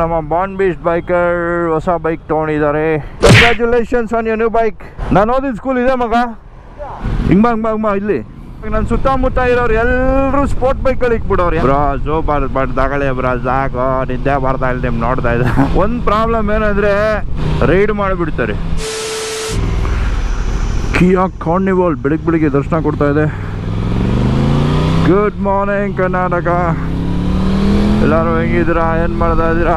ನಮ್ಮ bond beast biker ಹೊಸ bike ತಗೊಂಡಿದ್ದಾರೆ. Congratulations on you new bike ನಾನು ಓದಿದ ಸ್ಕೂಲ್ ಇದೆ ಮಗ. ಹಿಂಗ್ ಬಾ ಬಾ ಇಲ್ಲಿ. ನನ್ನ ಸುತ್ತಮುತ್ತ ಇರೋರು ಎಲ್ಲರೂ ಸ್ಪೋರ್ಟ್ ಬೈಕ್ಗಳು ಇಕ್ಬಿಡೋರು. ಬ್ರಾಜು ಬಾರ್ ಬಾರ್ದಾಗಳೆ ಬ್ರಾ ಆಗೋ ನಿದ್ದೆ ಬರ್ತಾ ಇಲ್ಲ ನಿಮ್ ನೋಡ್ತಾ ಇದ್ದ. ಒಂದು ಪ್ರಾಬ್ಲಮ್ ಏನಂದ್ರೆ ರೈಡ್ ಮಾಡಿಬಿಡ್ತಾರೆ. ಕಿಯಾ ಕಾರ್ನಿವಾಲ್ ಬೆಳಿಗ್ಗೆ ಬೆಳಿಗ್ಗೆ ದರ್ಶನ ಕೊಡ್ತಾ ಇದೆ. Good morning Karnataka. ಎಲ್ಲರೂ ಹೆಂಗಿದ್ದೀರಾ? ಏನು ಮಾಡ್ತಾ ಇದ್ದೀರಾ?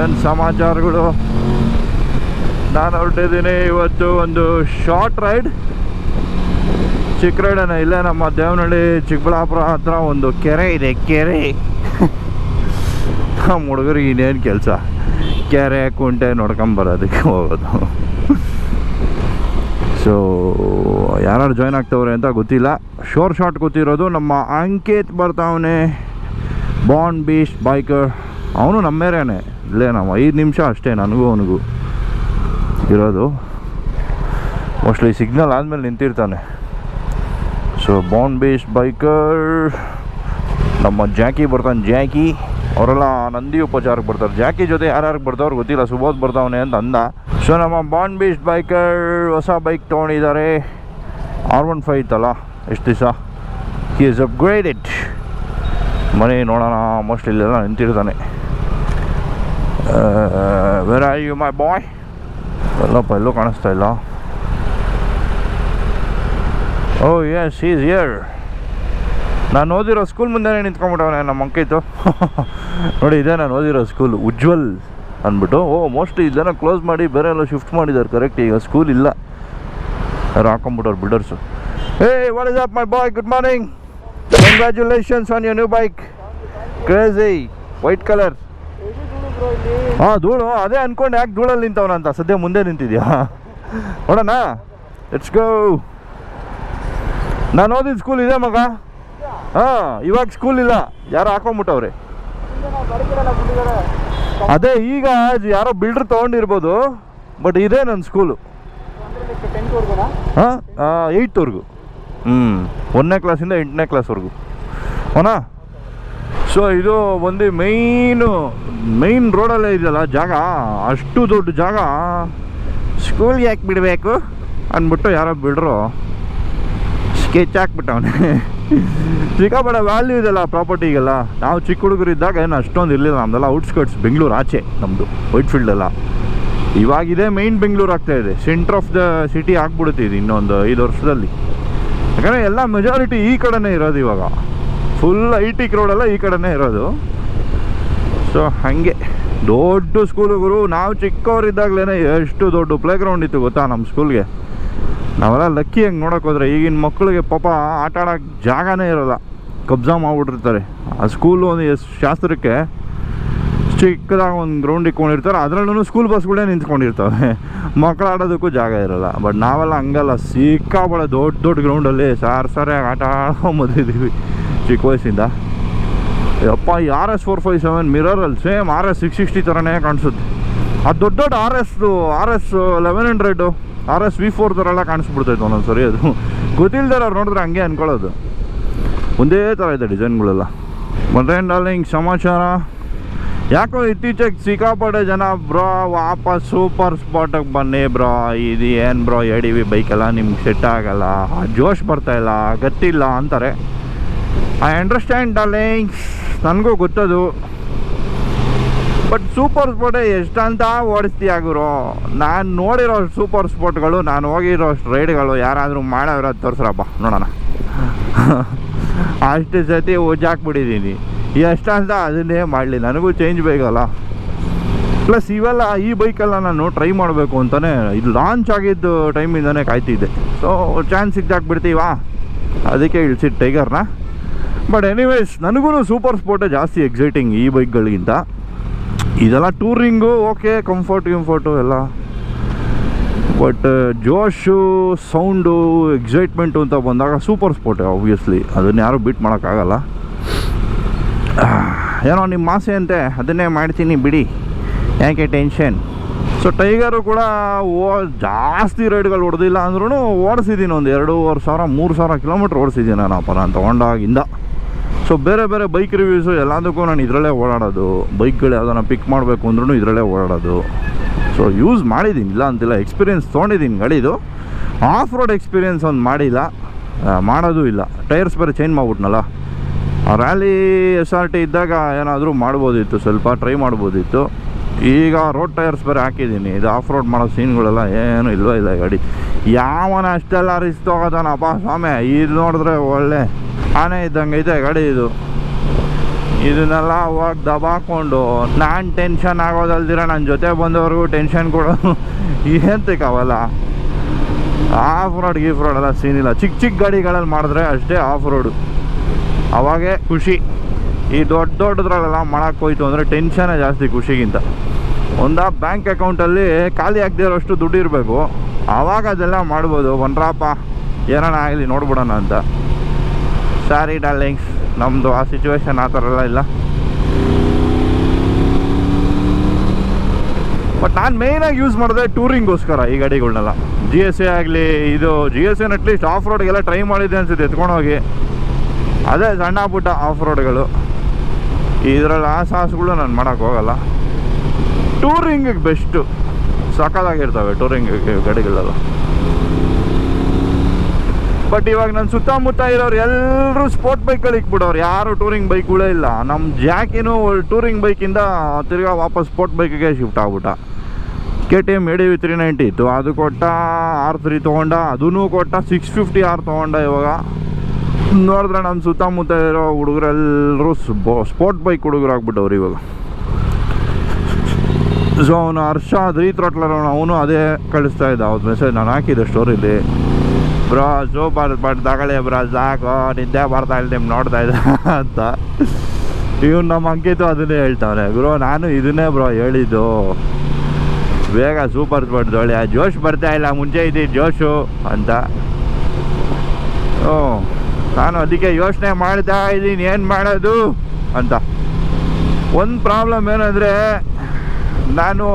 ಏನು ಸಮಾಚಾರಗಳು? ನಾನು ಹೊರಟಿದ್ದೀನಿ ಇವತ್ತು ಒಂದು ಶಾರ್ಟ್ ರೈಡ್ ಚಿಕ್ಕ ರೈಡೇನೆ ಇಲ್ಲೇ ನಮ್ಮ ದೇವನಹಳ್ಳಿ ಚಿಕ್ಕಬಳ್ಳಾಪುರ ಹತ್ರ ಒಂದು ಕೆರೆ ಇದೆ, ಕೆರೆ. ನಮ್ಮ ಹುಡುಗರಿಗೆ ಇನ್ನೇನು ಕೆಲಸ? ಕೆರೆ, ಕುಂಟೆ ನೋಡ್ಕೊಂಬರೋದಕ್ಕೆ ಹೋಗೋದು. ಸೊ ಯಾರು ಜಾಯ್ನ್ ಆಗ್ತವ್ರೆ ಅಂತ ಗೊತ್ತಿಲ್ಲ. ಶೋರ್ ಶಾರ್ಟ್ ಗೊತ್ತಿರೋದು ನಮ್ಮ ಅಂಕಿತ್ ಬರ್ತಾವನೆ. ಬಾಂಡ್ ಬೀಸ್ಟ್ ಬೈಕರ್ ಅವನು ನಮ್ಮೇರೇನೆ ಇಲ್ಲೇ ನಾವು ಐದು ನಿಮಿಷ ಅಷ್ಟೇ, ನನಗೂ ಅವನಿಗೂ ಇರೋದು. ಮೋಸ್ಟ್ಲಿ ಸಿಗ್ನಲ್ ಆದಮೇಲೆ ನಿಂತಿರ್ತಾನೆ. ಸೊ ಬಾಂಡ್ ಬೀಸ್ಟ್ ಬೈಕರ್ ನಮ್ಮ ಜಾಕಿ ಬರ್ತಾನೆ. ಜಾಕಿ ಅವರೆಲ್ಲ ನಂದಿ ಉಪಚಾರಕ್ಕೆ ಬರ್ತಾರೆ. ಜಾಕಿ ಜೊತೆ ಯಾರ್ಯಾರು ಬರ್ತಾವ್ರು ಗೊತ್ತಿಲ್ಲ. ಸುಬೋಧ್ ಬರ್ತಾವನೆ ಅಂತ ಅಂದ. ಸೊ ನಮ್ಮ ಬಾಂಡ್ ಬೀಸ್ಟ್ ಬೈಕರ್ ಹೊಸ ಬೈಕ್ ತೊಗೊಂಡಿದ್ದಾರೆ. ಆರ್ ಒನ್ ಫೈವ್ ಇತ್ತಲ್ಲ ಎಷ್ಟು ದಿವಸ? ಹಿ ಇಸ್ ಅಪ್ಗ್ರೇಡ್ ಇಟ್ ಮನೆ ನೋಡೋಣ ಆಲ್ಮೋಸ್ಟ್ ಇಲ್ಲೆಲ್ಲ ನಿಂತಿರ್ತಾನೆ. Where are you my boy ಎಲ್ಲಪ್ಪ, ಎಲ್ಲೂ ಕಾಣಿಸ್ತಾ ಇಲ್ಲ. ಓ ಎಸ್ ಈಸ್ ಇಯರ್ ನಾನು ಓದಿರೋ ಸ್ಕೂಲ್ ಮುಂದೆನೇ ನಿಂತ್ಕೊಂಡ್ಬಿಟ್ಟವನೆ, ನಮ್ಮ ಅಂಕಿತು. ನೋಡಿ, ಇದೇ ನಾನು ಓದಿರೋ ಸ್ಕೂಲ್ ಉಜ್ವಲ್ ಅಂದ್ಬಿಟ್ಟು. ಓ ಮೋಸ್ಟ್ಲಿ ಇದನ್ನ ಕ್ಲೋಸ್ ಮಾಡಿ, ಬೇರೆ ಎಲ್ಲ ಶಿಫ್ಟ್ ಮಾಡಿದ್ದಾರೆ ಕರೆಕ್ಟ್ ಈಗ ಸ್ಕೂಲ್ ಇಲ್ಲ. ಯಾರು ಹಾಕೊಂಡ್ಬಿಟ್ಟವ್ರು ಬಿಲ್ಡರ್ಸು ಏ what is up my boy good morning congratulations on you new bike crazy white colour ಹಾಂ, ಧೂಳು. ಅದೇ ಅನ್ಕೊಂಡು. ಯಾಕೆ ಧೂಳಲ್ಲಿ ನಿಂತವನಂತ ಸದ್ಯ ಮುಂದೆ ನಿಂತಿದ್ಯಾ? ನೋಡೋಣ. ಇಟ್ಸ್ ಗೋ ನಾನು ಓದಿದ ಸ್ಕೂಲ್ ಇದೆ ಮಗ. ಹಾಂ, ಇವಾಗ ಸ್ಕೂಲ್ ಇಲ್ಲ. ಯಾರು ಹಾಕೊಂಬಿಟ್ಟವ್ರೆ. ಅದೇ ಈಗ ಯಾರೋ ಬಿಲ್ಡ್ರ್ ತೊಗೊಂಡಿರ್ಬೋದು ಬಟ್ ಇದೇ ನನ್ನ ಸ್ಕೂಲು ಹಾಂ ಏಯ್ಟ್ವರೆಗೂ ಹ್ಞೂ ಒಂದನೇ ಕ್ಲಾಸಿಂದ ಎಂಟನೇ ಕ್ಲಾಸ್ವರೆಗೂ ಅವನಾ ಸೊ ಇದು ಒಂದು ಮೈನು ಮೈನ್ ರೋಡಲ್ಲೇ ಇದೆಯಲ್ಲ ಜಾಗ? ಅಷ್ಟು ದೊಡ್ಡ ಜಾಗ? ಸ್ಕೂಲ್ಗೆ ಯಾಕೆ ಬಿಡಬೇಕು ಅಂದ್ಬಿಟ್ಟು ಯಾರೋ ಬಿಡ್ರು. ಸ್ಕೆಚ್ ಹಾಕ್ಬಿಟ್ಟವನೆ. ಸಿಕ್ಕಾಪಟ್ಟೆ ವ್ಯಾಲ್ಯೂ ಇದೆಲ್ಲ ಪ್ರಾಪರ್ಟಿಗೆಲ್ಲ ನಾವು ಚಿಕ್ಕ ಹುಡುಗರಿದ್ದಾಗ ಏನು ಅಷ್ಟೊಂದು ಇರಲಿಲ್ಲ ನಮ್ದೆಲ್ಲ ಔಟ್ಸ್ಕರ್ಟ್ಸ್ ಬೆಂಗಳೂರು ಆಚೆ ನಮ್ಮದು ವೈಟ್ ಫೀಲ್ಡ್ ಎಲ್ಲ. ಇವಾಗ ಇದೇ ಮೈನ್ ಬೆಂಗಳೂರು ಆಗ್ತಾ ಇದೆ. ಸೆಂಟ್ರ್ ಆಫ್ ದ ಸಿಟಿ ಆಗ್ಬಿಡುತ್ತೆ ಇದು ಇನ್ನೊಂದು ಐದು ವರ್ಷದಲ್ಲಿ. ಯಾಕಂದರೆ ಎಲ್ಲ ಮೆಜಾರಿಟಿ ಈ ಕಡೆನೇ ಇರೋದು ಇವಾಗ. ಫುಲ್ ಐ ಟಿ ರೋಡೆಲ್ಲ ಈ ಕಡೆನೇ ಇರೋದು. ಸೊ ಹಾಗೆ. ದೊಡ್ಡ ಸ್ಕೂಲುಗಳು ನಾವು ಚಿಕ್ಕವರಿದ್ದಾಗಲೇ ಎಷ್ಟು ದೊಡ್ಡ ಪ್ಲೇ ಗ್ರೌಂಡ್ ಇತ್ತು ಗೊತ್ತಾ ನಮ್ಮ ಸ್ಕೂಲ್ಗೆ ನಾವೆಲ್ಲ ಲಕ್ಕಿ ಹೆಂಗೆ ನೋಡೋಕೆ ಹೋದ್ರೆ ಈಗಿನ ಮಕ್ಕಳಿಗೆ ಪಾಪ ಆಟ ಆಡೋಕ್ಕೆ ಜಾಗನೇ ಇರೋಲ್ಲ. ಕಬ್ಜಾ ಮಾಡಿಬಿಟ್ಟಿರ್ತಾರೆ. ಆ ಸ್ಕೂಲು ಒಂದು ಶಾಸ್ತ್ರಕ್ಕೆ ಚಿಕ್ಕದಾಗಿ ಒಂದು ಗ್ರೌಂಡ್ ಇಟ್ಕೊಂಡಿರ್ತಾರೆ. ಅದರಲ್ಲೂ ಸ್ಕೂಲ್ ಬಸ್ಗಳೇ ನಿಂತ್ಕೊಂಡಿರ್ತವೆ. ಮಕ್ಕಳು ಆಡೋದಕ್ಕೂ ಜಾಗ ಇರೋಲ್ಲ. ಬಟ್ ನಾವೆಲ್ಲ ಹಂಗಲ್ಲ. ಸಿಕ್ಕಾಬಳೆ ದೊಡ್ಡ ದೊಡ್ಡ ಗ್ರೌಂಡಲ್ಲಿ ಸಾರ್ ಸರಿಯಾಗಿ ಆಟ ಆಡ್ಕೊಂಬಂದಿದ್ದೀವಿ ಚಿಕ್ಕ ವಯಸ್ಸಿಂದ. ಯಪ್ಪ, ಈ R S four five seven ಮಿರರಲ್ಲಿ same R S six sixty ಥರನೇ ಕಾಣಿಸುತ್ತೆ. ಅದು ದೊಡ್ಡ ದೊಡ್ಡ R ಎಸ್ದು, R S eleven hundred, R S V four ಥರ ಎಲ್ಲ ಕಾಣಿಸ್ಬಿಡ್ತೈತೆ ಒಂದೊಂದು ಸರಿ ಅದು. ಗೊತ್ತಿಲ್ದಾರ ಅವ್ರು ನೋಡಿದ್ರೆ ಹಂಗೆ ಅಂದ್ಕೊಳ್ಳೋದು ಒಂದೇ ಥರ ಇದೆ ಡಿಸೈನ್ಗಳೆಲ್ಲ. ಮತ್ತೇನು ಡಾರ್ಲಿಂಗ್ ಸಮಾಚಾರ? ಯಾಕೋ ಇತ್ತೀಚೆಗೆ ಸಿಕ್ಕಾಪಟ್ಟೆ ಜನ, ಬ್ರೋ, ವಾಪಸ್ ಸೂಪರ್ ಸ್ಪಾಟಿಗೆ ಬನ್ನಿ, ಬ್ರೋ. ಇದು ಏನು ಬ್ರೋ ಎಡಿವಿ ಬೈಕೆಲ್ಲ, ನಿಮ್ಗೆ ಸೆಟ್ ಆಗಲ್ಲ. ಜೋಶ್ ಇಲ್ಲ ಗೊತ್ತಿಲ್ಲ ಅಂತಾರೆ. I understand, darling. ನನಗೂ ಗೊತ್ತದು. ಬಟ್ ಸೂಪರ್ ಸ್ಪೋಟೇ ಎಷ್ಟಂತ ಓಡಿಸ್ತೀಯ, ಗುರು? ನಾನು ನೋಡಿರೋ ಸೂಪರ್ ಸ್ಪೋಟ್ಗಳು, ನಾನು ಹೋಗಿರೋ ರೈಡ್ಗಳು ಯಾರಾದರೂ ಮಾಡೋರ ತೋರಿಸ್ರಪ್ಪ, ನೋಡೋಣ. ಅಷ್ಟು ಸತಿ ಉಜ್ಜಾಕ್ಬಿಟ್ಟಿದ್ದೀನಿ ಎಷ್ಟಂತ ಅದನ್ನೇ ಮಾಡಲಿ. ನನಗೂ ಚೇಂಜ್ ಬೇಕಲ್ಲ. ಪ್ಲಸ್ ಇವೆಲ್ಲ ಈ ಬೈಕೆಲ್ಲ ನಾನು ಟ್ರೈ ಮಾಡಬೇಕು ಅಂತಲೇ ಇದು ಲಾಂಚ್ ಆಗಿದ್ದು ಟೈಮಿಂದನೇ ಕಾಯ್ತಿದ್ದೆ. ಸೊ ಚಾನ್ಸ್ ಸಿಕ್ಕಾಕ್ ಬಿಡ್ತೀವಾ ಅದಕ್ಕೆ ಇಳಿಸಿದ್ದು ಟೈಗರ್ನ ಬಟ್ ಎನಿವೇಸ್ ನನಗೂ ಸೂಪರ್ ಸ್ಪೋರ್ಟೇ ಜಾಸ್ತಿ ಎಕ್ಸೈಟಿಂಗ್ ಈ ಬೈಕ್ಗಳಿಗಿಂತ ಇದೆಲ್ಲ ಟೂರಿಂಗು ಓಕೆ ಕಂಫರ್ಟ್ ಗಿಂಫರ್ಟು ಎಲ್ಲ. ಬಟ್ ಜೋಶು ಸೌಂಡು ಎಕ್ಸೈಟ್ಮೆಂಟು ಅಂತ ಬಂದಾಗ ಸೂಪರ್ ಸ್ಪೋರ್ಟೇ ಆಬ್ವಿಯಸ್ಲಿ ಅದನ್ನು ಯಾರೂ ಬೀಟ್ ಮಾಡೋಕ್ಕಾಗಲ್ಲ. ಏನೋ ನಿಮ್ಮ ಆಸೆ ಅಂತೆ ಅದನ್ನೇ ಮಾಡ್ತೀನಿ ಬಿಡಿ. ಯಾಕೆ ಟೆನ್ಷನ್? ಸೊ ಟೈಗರು ಕೂಡ ಓ, ಜಾಸ್ತಿ ರೈಡ್ಗಳು ಹೊಡೆದಿಲ್ಲ ಅಂದ್ರೂ ಓಡಿಸಿದ್ದೀನಿ ಒಂದು ಎರಡೂವರೆ ಸಾವಿರ, ಮೂರು ಸಾವಿರ ಕಿಲೋಮೀಟ್ರ್ ಓಡಿಸಿದ್ದೀನಿ ನಾನಪ್ಪ ನಾನು ತೊಗೊಂಡಾಗಿಂದ ಸೊ ಬೇರೆ ಬೇರೆ ಬೈಕ್ ರಿವ್ಯೂಸು ಎಲ್ಲದಕ್ಕೂ ನಾನು ಇದರಲ್ಲೇ ಓಡಾಡೋದು. ಬೈಕ್ಗಳು ಯಾವುದನ್ನು ಪಿಕ್ ಮಾಡಬೇಕು ಅಂದ್ರೂ ಇದರಲ್ಲೇ ಓಡಾಡೋದು. ಸೊ ಯೂಸ್ ಮಾಡಿದ್ದೀನಿ, ಇಲ್ಲ ಅಂತಿಲ್ಲ ಎಕ್ಸ್ಪೀರಿಯೆನ್ಸ್ ತೊಗೊಂಡಿದ್ದೀನಿ ಗಾಡಿದು. ಆಫ್ ರೋಡ್ ಎಕ್ಸ್ಪೀರಿಯೆನ್ಸ್ ಒಂದು ಮಾಡಿಲ್ಲ. ಮಾಡೋದು ಇಲ್ಲ. ಟೈರ್ಸ್ ಬೇರೆ ಚೇಂಜ್ ಮಾಡ್ಬಿಟ್ನಲ್ಲ. ರ್ಯಾಲಿ ಎಸ್ ಆರ್ ಟಿ ಇದ್ದಾಗ ಏನಾದರೂ ಮಾಡ್ಬೋದಿತ್ತು, ಸ್ವಲ್ಪ ಟ್ರೈ ಮಾಡ್ಬೋದಿತ್ತು. ಈಗ ರೋಡ್ ಟೈರ್ಸ್ ಬೇರೆ ಹಾಕಿದ್ದೀನಿ, ಇದು ಆಫ್ ರೋಡ್ ಮಾಡೋ ಸೀನ್ಗಳೆಲ್ಲ ಏನು ಇಲ್ವೋ ಇಲ್ಲ ಗಾಡಿ. ಯಾವನ ಅಷ್ಟೆಲ್ಲ ರಿಸ್ಕ್ ತೊಗೋತಾನಪ್ಪ ಸ್ವಾಮಿ, ಇದು ನೋಡಿದ್ರೆ ಒಳ್ಳೆ ಆನೆ ಇದ್ದಂಗೆ ಐತೆ ಗಾಡಿ ಇದು. ಇದನ್ನೆಲ್ಲ ಅವಾಗ ದಬಾಕೊಂಡು, ನಾನು ಟೆನ್ಷನ್ ಆಗೋದಲ್ದಿರ ನನ್ನ ಜೊತೆ ಬಂದವ್ರಿಗೂ ಟೆನ್ಷನ್ ಕೊಡೋದು ಏಂತಕ್ಕೆ ಅವೆಲ್ಲ? ಆಫ್ ರೋಡ್ ಗೀಫ್ ರೋಡ್ ಎಲ್ಲ ಸೀನ್ ಇಲ್ಲ. ಚಿಕ್ಕ ಚಿಕ್ಕ ಗಾಡಿಗಳಲ್ಲಿ ಮಾಡಿದ್ರೆ ಅಷ್ಟೇ ಆಫ್ ರೋಡು ಅವಾಗೇ ಖುಷಿ. ಈ ದೊಡ್ಡ ದೊಡ್ಡದ್ರಲ್ಲೆಲ್ಲ ಮಾಡಕ್ಕೆ ಹೋಯ್ತು ಅಂದರೆ ಟೆನ್ಷನೇ ಜಾಸ್ತಿ ಖುಷಿಗಿಂತ. ಒಂದ ಬ್ಯಾಂಕ್ ಅಕೌಂಟಲ್ಲಿ ಖಾಲಿ ಆಗದೇ ಇರೋಷ್ಟು ದುಡ್ಡು ಇರಬೇಕು. ಆವಾಗ ಅದೆಲ್ಲ ಮಾಡ್ಬೋದು. ಒನ್ರಾಪ ಏನಾನ ಆಗಲಿ ನೋಡ್ಬಿಡೋಣ ಅಂತ. ಸಾರಿ ಡಾರ್ಲಿಂಗ್ಸ್ ನಮ್ಮದು ಆ ಸಿಚುವೇಶನ್ ಆ ಥರ ಎಲ್ಲ ಇಲ್ಲ. ಬಟ್ ನಾನು ಮೇಯ್ನಾಗಿ ಯೂಸ್ ಮಾಡಿದೆ ಟೂರಿಂಗೋಸ್ಕರ ಈ ಗಾಡಿಗಳನ್ನೆಲ್ಲ ಜಿ ಎಸ್ ಎ ಆಗಲಿ, ಇದು G S N at least off ರೋಡ್ಗೆಲ್ಲ try ಮಾಡಿದ್ದೆ ಅನ್ಸುತ್ತೆ ಎತ್ಕೊಂಡೋಗಿ ಅದೇ ಸಣ್ಣ ಪುಟ್ಟ ಆಫ್ ರೋಡ್ಗಳು ಇದರಲ್ಲಿ ಆ ಸಾಹಸಗಳು ನಾನು ಮಾಡೋಕ್ಕೆ ಹೋಗಲ್ಲ. ಟೂರಿಂಗಿಗೆ ಬೆಸ್ಟು ಸಕಾಲಾಗಿರ್ತವೆ ಟೂರಿಂಗ್ ಗಾಡಿಗಳೆಲ್ಲ. ಬಟ್ ಇವಾಗ ನನ್ನ ಸುತ್ತಮುತ್ತ ಇರೋರು ಎಲ್ಲರೂ ಸ್ಪೋರ್ಟ್ ಬೈಕ್ಗಳು ಇಕ್ಬಿಡೋರು ಯಾರು ಟೂರಿಂಗ್ ಬೈಕ್ಗಳೇ ಇಲ್ಲ. ನಮ್ಮ ಜಾಕಿನೂ ಟೂರಿಂಗ್ ಬೈಕಿಂದ ತಿರ್ಗಾ ವಾಪಸ್ ಸ್ಪೋರ್ಟ್ ಬೈಕಿಗೆ ಶಿಫ್ಟ್ ಆಗ್ಬಿಟ್ಟ. K T M A D V three ninety ಇತ್ತು. ಅದು ಕೊಟ್ಟ ಆರ್ ತ್ರೀ ತೊಗೊಂಡ ಅದೂ ಕೊಟ್ಟ ಸಿಕ್ಸ್ ಫಿಫ್ಟಿ ಆರ್ ತೊಗೊಂಡ ಇವಾಗ. ನೋಡಿದ್ರೆ ನಮ್ಮ ಸುತ್ತಮುತ್ತ ಇರೋ ಹುಡುಗರೆಲ್ಲರೂ ಸ್ಪೋರ್ಟ್ ಬೈಕ್ ಹುಡುಗರು ಆಗ್ಬಿಟ್ಟವ್ರು ಇವಾಗ. ಸೊ ಅವನು ಹರ್ಷ ರೀತ್ರೋಟ್ಲರ್ ಅವನು ಅವನು ಅದೇ ಕಳಿಸ್ತಾ ಇದ್ದ. ಅವ್ರ ಮೆಸೇಜ್ ನಾನು ಹಾಕಿದ್ದೆ ಸ್ಟೋರಿಲಿ ಬ್ರೋ ಸೂಪರ್ ಬಟ್ ತಗೊಳ್ಳಿ ಬ್ರಾ, ಸಾಕು. ನಿದ್ದೆ ಬರ್ತಾ ಇಲ್ಲ ನಿಮ್ಗೆ ನೋಡ್ತಾ ಇದ್ದ ಅಂತ. ಇವ್ನು ನಮ್ಮ ಅಂಕಿತು ಅದನ್ನೇ ಹೇಳ್ತಾವ್ರೆ ಬ್ರೋ, ನಾನು ಇದನ್ನೇ ಬ್ರೋ ಹೇಳಿದ್ದು. ಬೇಗ ಸೂಪರ್ ಸ್ಪೋರ್ಟ್ ತೊಗೊಳ್ಳಿ ಆ ಜೋಶ್ ಬರ್ತಾ ಇಲ್ಲ, ಮುಂಚೆ ಇದ್ದೀವಿ ಜೋಶು ಅಂತ. ಹ್ಞೂ ನಾನು ಅದಕ್ಕೆ ಯೋಚನೆ ಮಾಡ್ತಾ ಇದ್ದೀನಿ, ಏನು ಮಾಡೋದು ಅಂತ. ಒಂದು ಪ್ರಾಬ್ಲಮ್ ಏನಂದರೆ, ನಾನು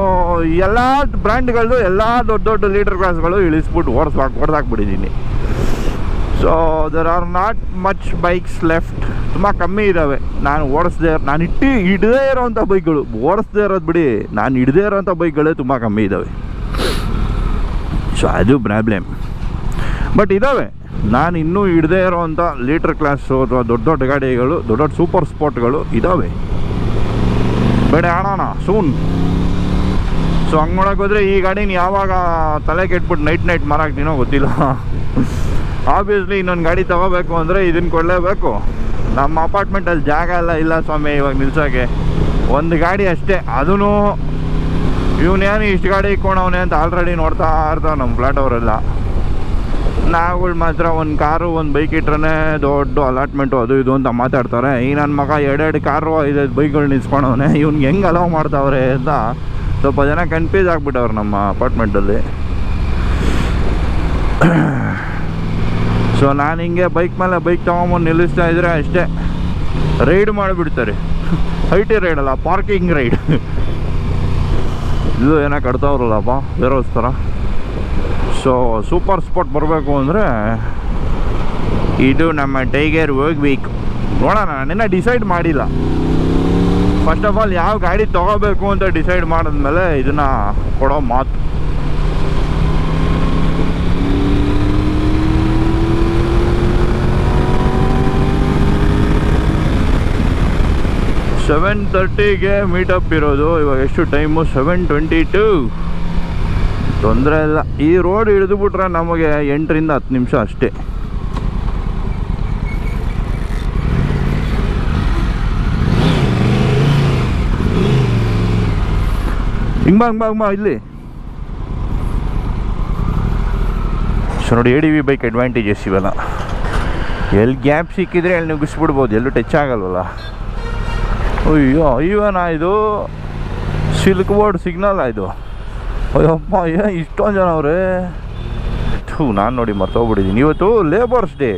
ಎಲ್ಲ ಬ್ರ್ಯಾಂಡ್ಗಳದ್ದು ಎಲ್ಲ ದೊಡ್ಡ ದೊಡ್ಡ ಲೀಟರ್ ಕ್ಲಾಸ್ಗಳು ಇಳಿಸ್ಬಿಟ್ಟು ಓಡಿಸ್ಬಾಕ್ ಹೊಡೆದಾಕ್ಬಿಟ್ಟಿದ್ದೀನಿ so there are not much bikes left ತುಂಬ ಕಮ್ಮಿ ಇದ್ದಾವೆ ನಾನು ಓಡಿಸ್ದೇ ನಾನು ಇಟ್ಟು ಹಿಡದೇ ಇರೋವಂಥ ಬೈಕ್ಗಳು ಓಡಿಸ್ದೇ ಇರೋದು ಬಿಡಿ. ನಾನು ಹಿಡದೇ ಇರೋವಂಥ ಬೈಕ್ಗಳೇ ತುಂಬ ಕಮ್ಮಿ ಇದ್ದಾವೆ ಸೊ ಅದು ಪ್ರಾಬ್ಲಮ್ ಬಟ್ ಇದ್ದಾವೆ ನಾನು ಇನ್ನೂ ಹಿಡದೇ ಇರೋವಂಥ ಲೀಟರ್ ಕ್ಲಾಸು ಅಥವಾ ದೊಡ್ಡ ದೊಡ್ಡ ಗಾಡಿಗಳು, ದೊಡ್ಡ ದೊಡ್ಡ ಸೂಪರ್ ಸ್ಪಾಟ್ಗಳು ಇದ್ದಾವೆ ಬೇಡ ಆಡೋಣ ಸೂನ್ ಸೊ ಹಂಗೆ ಹೋದರೆ ಈ ಗಾಡಿನ ಯಾವಾಗ ತಲೆ ಕೆಟ್ಬಿಟ್ಟು ನೈಟ್ ನೈಟ್ ಮಾರಾಕ್ತೀನೋ ಗೊತ್ತಿಲ್ಲ. ಆಬ್ವಿಯಸ್ಲಿ ಇನ್ನೊಂದು ಗಾಡಿ ತಗೋಬೇಕು ಅಂದರೆ ಇದನ್ನು ಕೊಡಲೇಬೇಕು. ನಮ್ಮ ಅಪಾರ್ಟ್ಮೆಂಟಲ್ಲಿ ಜಾಗ ಎಲ್ಲ ಇಲ್ಲ ಸ್ವಾಮಿ ಇವಾಗ ನಿಲ್ಸೋಕ್ಕೆ ಒಂದು ಗಾಡಿ ಅಷ್ಟೇ. ಅದೂ ಇವನೇನು ಇಷ್ಟು ಗಾಡಿ ಇಕ್ಕೊಂಡವನೇ ಅಂತ ಆಲ್ರೆಡಿ ನೋಡ್ತಾ ಇರ್ತಾವೆ ನಮ್ಮ ಫ್ಲಾಟ್ ಅವರೆಲ್ಲ. ನಾವುಗಳು ಮಾತ್ರ ಒಂದು ಕಾರು, ಒಂದು ಬೈಕ್ ಇಟ್ರೆ ದೊಡ್ಡ ಅಲಾಟ್ಮೆಂಟು ಅದು, ಇದು ಅಂತ ಮಾತಾಡ್ತಾರೆ. ಈ ನನ್ನ ಮಗ ಎರಡೆರಡು ಕಾರು ಐದೈದು ಬೈಕ್ಗಳು ನಿಲ್ಸ್ಕೊಂಡವನೆ. ಇವ್ನಿಗೆ ಹೆಂಗೆ ಅಲೋ ಮಾಡ್ತಾವ್ರೆ ಅಂತ ಸ್ವಲ್ಪ ಜನ ಕನ್ಫ್ಯೂಸ್ ಆಗಿಬಿಟ್ಟವ್ರೆ ನಮ್ಮ ಅಪಾರ್ಟ್ಮೆಂಟಲ್ಲಿ ಸೊ ನಾನು ಹಿಂಗೆ ಬೈಕ್ ಮೇಲೆ ಬೈಕ್ ತೊಗೊಂಬಂದು ನಿಲ್ಲಿಸ್ತಾ ಇದ್ರೆ ಅಷ್ಟೇ. ರೈಡ್ ಮಾಡಿಬಿಡ್ತಾರೆ. ಹೈಟಿ ರೈಡ್ ಅಲ್ಲ ಪಾರ್ಕಿಂಗ್ ರೈಡ್ ಇದು ಏನೋ ಕಟ್ತಾವ್ರಲ್ಲಪ್ಪ, ಬೇರೋಸ್ ಥರ ಸೊ ಸೂಪರ್ ಸ್ಪಾಟ್ ಬರಬೇಕು ಅಂದರೆ ಇದು ನಮ್ಮ ಟೈಗರ್ ಹೋಗ್ಬೇಕು ನೋಡೋಣ, ನಿನ್ನ ಡಿಸೈಡ್ ಮಾಡಿಲ್ಲ. ಫಸ್ಟ್ ಆಫ್ ಆಲ್ ಯಾವ ಗಾಡಿ ತೊಗೋಬೇಕು ಅಂತ ಡಿಸೈಡ್ ಮಾಡಿದ್ಮೇಲೆ ಇದನ್ನ ಕೊಡೋ ಮಾತು. ಸೆವೆನ್ ತರ್ಟಿಗೆ ಮೀಟಪ್ ಇರೋದು, ಇವಾಗ ಎಷ್ಟು ಟೈಮು ಸೆವೆನ್ ಟ್ವೆಂಟಿ ಟು ತೊಂದರೆ ಇಲ್ಲ. ಈ ರೋಡ್ ಹಿಡಿದುಬಿಟ್ರೆ ನಮಗೆ ಎಂಟರಿಂದ ಹತ್ತು ನಿಮಿಷ ಅಷ್ಟೇ. ಹಿಂಗ್ ಬಾ ಹಿಂಗ್ ಬಾ ಇಲ್ಲಿ. ಸೊ ನೋಡಿ A D V bike advantages ಇವೆಲ್ಲ. ಎಲ್ಲಿ ಗ್ಯಾಪ್ ಸಿಕ್ಕಿದ್ರೆ ಎಲ್ಲಿ ನುಗ್ಗಿಸ್ಬಿಡ್ಬೋದು. ಎಲ್ಲೂ ಟಚ್ ಆಗಲ್ವಲ್ಲ. ಅಯ್ಯೋ ಅಯ್ಯೋನಾ ಇದು ಸಿಲ್ಕ್ ಬೋರ್ಡ್ ಸಿಗ್ನಲ್ ಇದು. ಅಯ್ಯಪ್ಪ ಏನು ಇಷ್ಟೊಂದು ಜನ ಅವ್ರೆ? ಥೂ, ನಾನು ನೋಡಿ ಮರ್ತೋಗ್ಬಿಟ್ಟಿದ್ದೀನಿ ಇವತ್ತು ಲೇಬರ್ಸ್ ಡೇ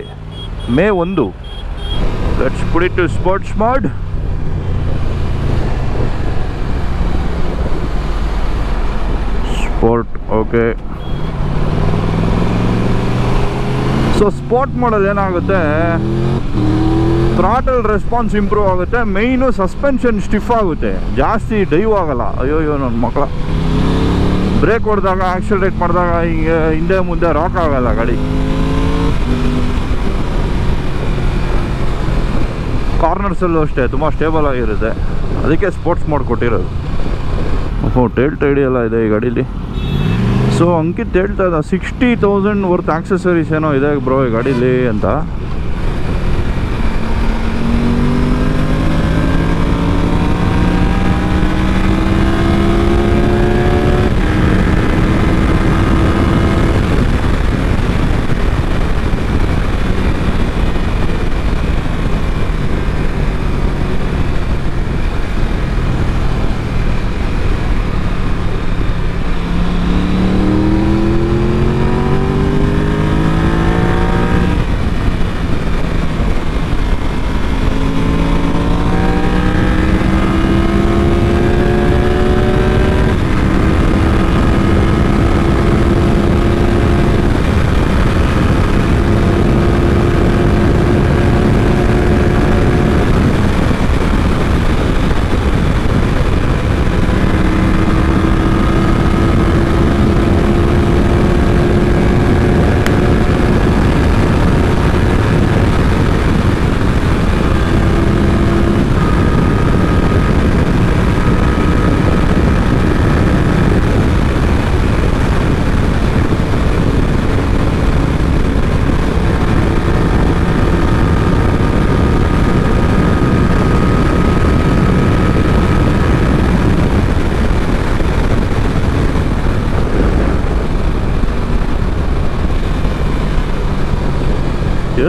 ಮೇ ಒಂದು. ಲೆಟ್ಸ್ ಪುಡಿ to sports mode sport okay so sport ಮಾಡೋದು ಏನಾಗುತ್ತೆ? ಥ್ರಾಟಲ್ ರೆಸ್ಪಾನ್ಸ್ ಇಂಪ್ರೂವ್ ಆಗುತ್ತೆ. ಮೈನು ಸಸ್ಪೆನ್ಷನ್ ಸ್ಟಿಫ್ ಆಗುತ್ತೆ. ಜಾಸ್ತಿ ಡೈವ್ ಆಗಲ್ಲ. ಅಯ್ಯೋ ಅಯ್ಯೋ ನನ್ನ ಮಕ್ಕಳ ಬ್ರೇಕ್ ಹೊಡೆದಾಗ ಆಕ್ಸಿಲೇಟ್ ಮಾಡಿದಾಗ, ಹಿಂಗೆ ಹಿಂದೆ ಮುಂದೆ ರಾಕ್ ಆಗಲ್ಲ ಗಾಡಿ. ಕಾರ್ನರ್ಸಲ್ಲೂ ಅಷ್ಟೇ, ತುಂಬ ಸ್ಟೇಬಲ್ ಆಗಿರುತ್ತೆ. ಅದಕ್ಕೆ ಸ್ಪೋರ್ಟ್ಸ್ ಮೋಡ್ ಕೊಟ್ಟಿರೋದು. ಓಹೋ ಟೇಲ್ ಟೈಡಿ ಎಲ್ಲ ಇದೆ ಈ ಗಾಡೀಲಿ. ಸೊ ಅಂಕಿತ್ ಹೇಳ್ತಾ ಇದ್ದ ಸಿಕ್ಸ್ಟಿ ತೌಸಂಡ್ ವರ್ತ್ ಆಕ್ಸೆಸರೀಸ್ ಏನೋ ಇದೆ ಬ್ರೋ ಈ ಗಾಡೀಲಿ ಅಂತ.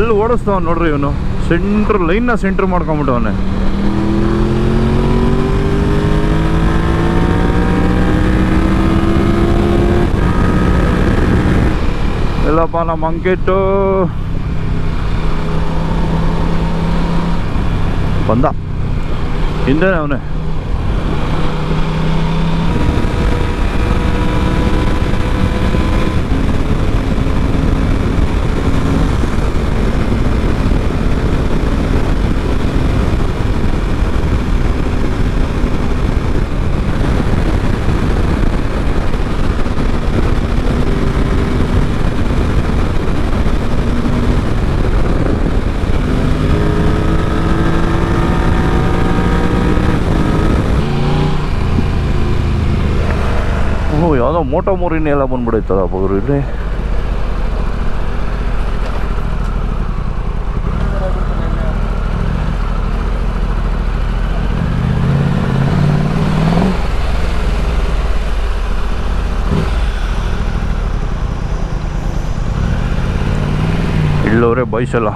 ಎಲ್ಲಿ ಓಡಿಸ್ತಾವ ನೋಡ್ರಿ ಇವನು? ಸೆಂಟ್ರ್ ಲೈನ್ನ ಸೆಂಟ್ರ್ ಮಾಡ್ಕೊಂಬಿಟ್ಟವನೆ ಎಲ್ಲಪ್ಪ ನಮ್ಮ ಅಂಕಿಟ್ಟು ಬಂದ. ಹಿಂದೆ ಅವನೇ ಓಹ್ ಯಾವುದೋ ಮೋಟೋ ಮೋರಿನ ಎಲ್ಲ ಬಂದ್ಬಿಡೈತಲ್ಲಪ್ಪ ಅವರು ಇಲ್ಲಿ. ಇಲ್ಲವ್ರೆ ಬೈಸಲ್ಲ.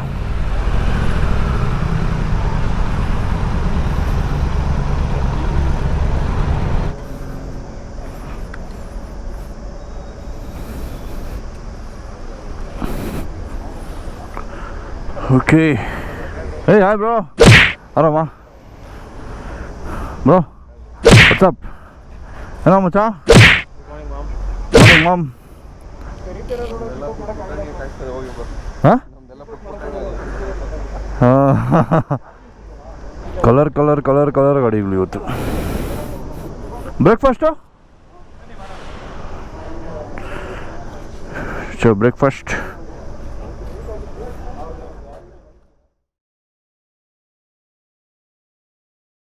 ಓಕೆ ಏಯ್ ಹಾಯ್ ಬ್ರೋ ಆರಾಮ ಬ್ರೋ ವಾಟ್ಸಪ್ ಏನೋ ಮಚ್ಚ ಮಾಮ್ ಹಾಂ ಕಲರ್ ಕಲರ್ ಕಲರ್ ಕಲರ್ ಗಾಡಿಗಳು ಇವತ್ತು ಬ್ರೇಕ್ಫಾಸ್ಟು ಸೊ ಬ್ರೇಕ್ಫಾಸ್ಟ್